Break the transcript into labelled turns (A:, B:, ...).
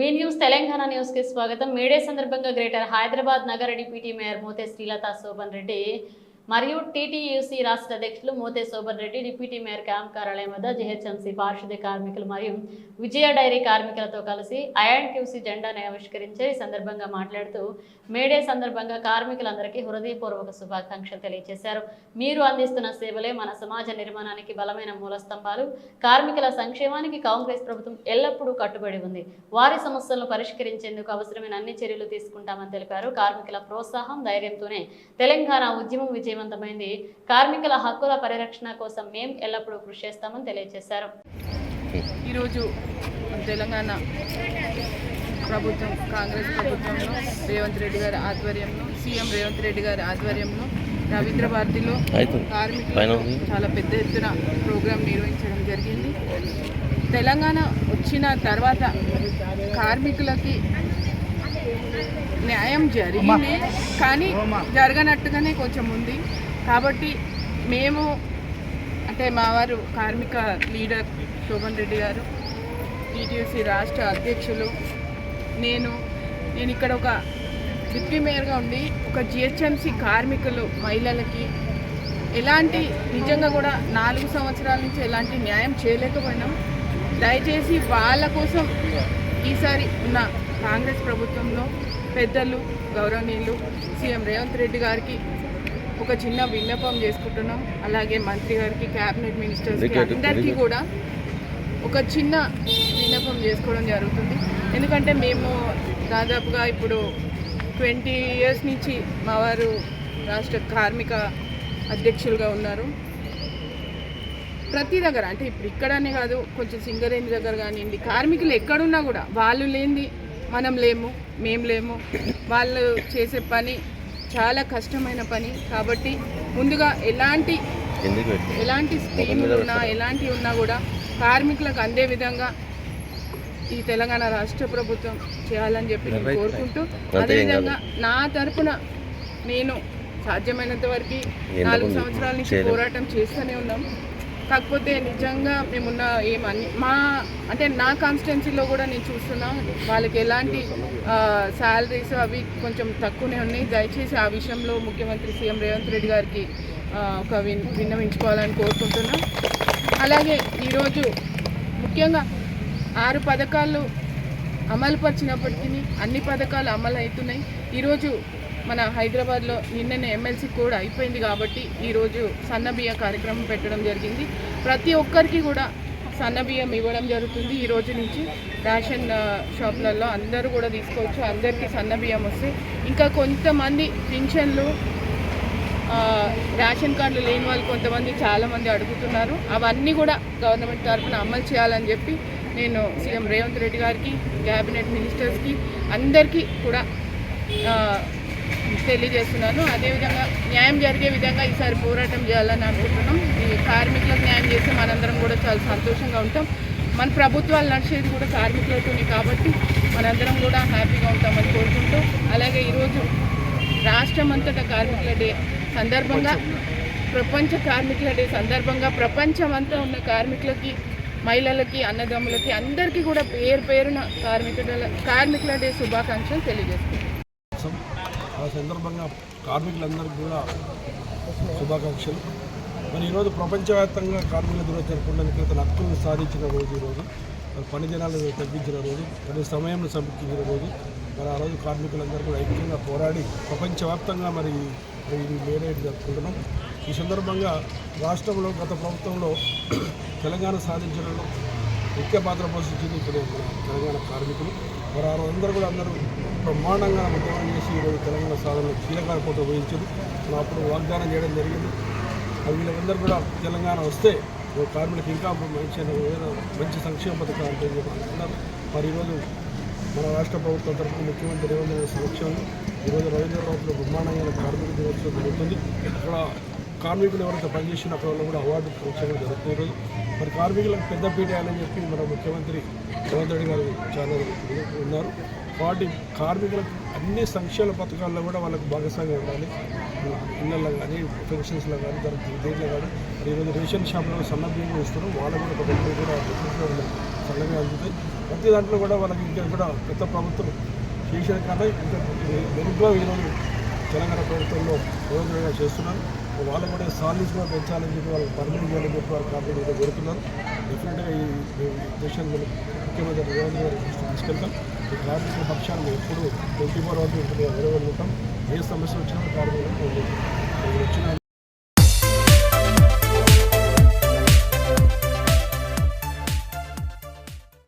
A: వి news Telangana న్యూస్కి స్వాగతం. May Day సందర్భంగా గ్రేటర్ హైదరాబాద్ నగర డిప్యూటీ మేయర్ మోతే శ్రీలత శోభన్ రెడ్డి. మరియు టీటీయూసీ రాష్ట్ర అధ్యక్షులు Mothe Shobhan Reddy deputy mayor camp కార్యాలయం వద్ద జెహెచ్ఎంసీ పారిశుద్ధ్య కార్మికులు మరియు విజయ డైరీ కార్మికులతో కలిసి ఐఎన్టీయూసీ జెండాను ఆవిష్కరించి ఈ సందర్భంగా మాట్లాడుతూ మేడే సందర్భంగా కార్మికులందరికీ హృదయపూర్వక శుభాకాంక్షలు తెలియజేశారు. మీరు అందిస్తున్న సేవలే మన సమాజ నిర్మాణానికి బలమైన మూలస్తంభాలు. కార్మికుల సంక్షేమానికి కాంగ్రెస్ ప్రభుత్వం ఎల్లప్పుడూ కట్టుబడి ఉంది. వారి సమస్యలను పరిష్కరించేందుకు అవసరమైన అన్ని చర్యలు తీసుకుంటామని తెలిపారు. కార్మికుల ప్రోత్సాహం ధైర్యంతోనే తెలంగాణ ఉద్యమం విజయవంతమైంది. కార్మికుల హక్కుల పరిరక్షణ కోసం మేం ఎల్లప్పుడూ కృషి చేస్తామని తెలియజేశారు.
B: ఈరోజు తెలంగాణ ప్రభుత్వం కాంగ్రెస్ ప్రభుత్వంలో రేవంత్ రెడ్డి గారి ఆధ్వర్యంలో సీఎం రేవంత్ రెడ్డి గారి ఆధ్వర్యంలో రవీంద్ర భారతిలో కార్మికులు చాలా పెద్ద ఎత్తున ప్రోగ్రాం నిర్వహించడం జరిగింది. తెలంగాణ వచ్చిన తర్వాత కార్మికులకి న్యాయం జరిగింది. కానీ జరగనట్టుగానే కొంచెం ఉంది. కాబట్టి మేము అంటే మా వారు కార్మిక లీడర్ శోభన్ రెడ్డి గారు టీటీసీ రాష్ట్ర అధ్యక్షులు నేను నేను ఇక్కడ ఒక డిప్యూటీ మేయర్గా ఉండి ఒక జిహెచ్ఎంసీ కార్మికులు మహిళలకి ఎలాంటి నిజంగా కూడా నాలుగు సంవత్సరాల నుంచి ఎలాంటి న్యాయం చేయలేకపోయినాం. దయచేసి వాళ్ళ కోసం ఈసారి ఉన్న కాంగ్రెస్ ప్రభుత్వంలో పెద్దలు గౌరవనీయులు సీఎం రేవంత్ రెడ్డి గారికి ఒక చిన్న విన్నపం చేసుకుంటున్నాం. అలాగే మంత్రి గారికి క్యాబినెట్ మినిస్టర్స్కి అందరికీ కూడా ఒక చిన్న విన్నపం చేసుకోవడం జరుగుతుంది. ఎందుకంటే మేము దాదాపుగా ఇప్పుడు ట్వంటీ ఇయర్స్ నుంచి మా వారు రాష్ట్ర కార్మిక అధ్యక్షులుగా ఉన్నారు. ప్రతి దగ్గర అంటే ఇప్పుడు ఇక్కడనే కాదు కొంచెం సింగరేణి దగ్గర కానివ్వండి కార్మికులు ఎక్కడున్నా కూడా వాళ్ళు లేనిది మనం లేము మేము లేము. వాళ్ళు చేసే పని చాలా కష్టమైన పని. కాబట్టి ముందుగా ఎలాంటి ఎలాంటి స్కీములు ఉన్నా ఎలాంటివి ఉన్నా కూడా కార్మికులకు అందే విధంగా ఈ తెలంగాణ రాష్ట్ర ప్రభుత్వం చేయాలని చెప్పి నేను కోరుకుంటూ అదేవిధంగా నా తరపున నేను సాధ్యమైనంత వరకు నాలుగు సంవత్సరాల నుంచి పోరాటం చేస్తూనే ఉన్నాం. కాకపోతే నిజంగా మేమున్న ఏమని మా అంటే నా కాన్స్టిట్యున్సీలో కూడా నేను చూస్తున్నా వాళ్ళకి ఎలాంటి శాలరీస్ అవి కొంచెం తక్కువనే ఉన్నాయి. దయచేసి ఆ విషయంలో ముఖ్యమంత్రి సీఎం రేవంత్ రెడ్డి గారికి ఒక విన్ విన్నవించుకోవాలని కోరుకుంటున్నా. అలాగే ఈరోజు ముఖ్యంగా ఆరు పథకాలు అమలుపరిచినప్పటికీ అన్ని పథకాలు అమలు అవుతున్నాయి ఈరోజు మన హైదరాబాద్లో నిన్ననే ఎమ్మెల్సీ కూడా అయిపోయింది కాబట్టి ఈరోజు సన్నబియ్య కార్యక్రమం పెట్టడం జరిగింది. ప్రతి ఒక్కరికి కూడా సన్నబియ్యం ఇవ్వడం జరుగుతుంది. ఈ రోజు నుంచి రేషన్ షాప్లలో షాపులలో అందరూ కూడా తీసుకోవచ్చు. అందరికీ సన్నబియ్యం వస్తాయి. ఇంకా కొంతమంది పింఛన్లు రేషన్ కార్డులు లేని వాళ్ళు కొంతమంది చాలామంది అడుగుతున్నారు. అవన్నీ కూడా గవర్నమెంట్ తరఫున అమలు చేయాలని చెప్పి నేను సీఎం రేవంత్ రెడ్డి గారికి క్యాబినెట్ మినిస్టర్స్కి అందరికీ కూడా తెలియజేస్తున్నాను. అదేవిధంగా న్యాయం జరిగే విధంగా ఈసారి పోరాటం చేయాలని అనుకుంటున్నాం. ఈ కార్మికులకు న్యాయం చేస్తే మనందరం కూడా చాలా సంతోషంగా ఉంటాం. మన ప్రభుత్వాలు నడిచేది కూడా కార్మికులతోనే కాబట్టి మనందరం కూడా హ్యాపీగా ఉంటామని కోరుకుంటూ అలాగే ఈరోజు రాష్ట్రం అంతటా కార్మికుల డే సందర్భంగా ప్రపంచ కార్మికుల డే సందర్భంగా ప్రపంచమంతా ఉన్న కార్మికులకి మహిళలకి అన్నదమ్ములకి అందరికీ కూడా పేరు పేరున కార్మికుల కార్మికుల డే శుభాకాంక్షలు తెలియజేస్తున్నాను
C: సందర్భంగా కార్మికులందరికీ కూడా శుభాకాంక్షలు. మరి ఈరోజు ప్రపంచవ్యాప్తంగా కార్మికుల దినోత్సవం జరుపుకోవడానికి తన హక్కులను సాధించిన రోజు ఈరోజు మరి పని దినాలను తగ్గించిన రోజు పని సమయం సమీక్షించిన రోజు. మరి ఆ రోజు కార్మికులందరూ కూడా ఐక్యంగా పోరాడి ప్రపంచవ్యాప్తంగా మరి ఇది వేరే జరుపుకుంటున్నాం. ఈ సందర్భంగా రాష్ట్రంలో గత ప్రభుత్వంలో తెలంగాణ సాధించడంలో ముఖ్య పాత్ర పోషించింది ఇప్పుడు తెలంగాణ కార్మికులు. మరి ఆ రోజు అందరూ కూడా అందరూ బ్రహ్మాండంగా ఉద్యమం చేసి ఈరోజు తెలంగాణ సాధనలో కీలక పోటీ వహించారు అప్పుడు వాగ్దానం చేయడం జరిగింది. వీళ్ళందరూ కూడా తెలంగాణ వస్తే కార్మికులకు ఇంకా మంచి మంచి సంక్షేమ పథకాలు అంటే అనుకున్నారు మరి ఈరోజు మన రాష్ట్ర ప్రభుత్వం తరఫున ముఖ్యమంత్రి రేవంత్ రెడ్డి సమక్షంలో ఈరోజు రవీంద్ర భారత్లో బ్రహ్మాండంగా కార్మిక దినోత్సవం జరుగుతుంది. అక్కడ కార్మికులు ఎవరైతే పనిచేసిన అక్కడ వాళ్ళు కూడా అవార్డు సంక్షేమం జరుగుతుంది ఈరోజు. మరి కార్మికులకు పెద్దపీట వేయాలని చెప్పి మన ముఖ్యమంత్రి రేవంత్ రెడ్డి గారు చాలా ఉన్నారు. వాటి కార్మికులకు అన్ని సంక్షేమ పథకాల్లో కూడా వాళ్ళకు భాగస్వామ్యం ఉండాలి. ఇళ్ళల్లో కానీ పెన్షన్స్లో కానీ దానికి దేంట్లో కానీ ఈరోజు రేషన్ షాప్లో సన్న బియ్యం ఇస్తారు వాళ్ళకు కూడా ఒక కూడా సన్నగా అందుతాయి. ప్రతి దాంట్లో కూడా వాళ్ళకి ఇంకా కూడా పెద్ద ప్రభుత్వం చేసిన కన్నా ఇంకా మెరుగ్గా ఈరోజు తెలంగాణ ప్రభుత్వంలో రోజులుగా చేస్తున్నారు. వాళ్ళు కూడా సాలీస్ కూడా పెంచాలని చెప్పి వాళ్ళకి పర్మిట్ చేయాలని చెప్పి వాళ్ళు కాబట్టి కోరుతున్నారు. డెఫినెట్గా ఈ దేశాన్ని ముఖ్యమంత్రి రేవంత్ గారి తీసుకెళ్తాం. ఈ పక్షాన్ని ఎప్పుడు ట్వంటీ ఫోర్ అవర్స్ ఉంటుంది. అవైలబుల్ ఉంటాం ఏ సమస్య వచ్చినా కార్యక్రమం వచ్చిన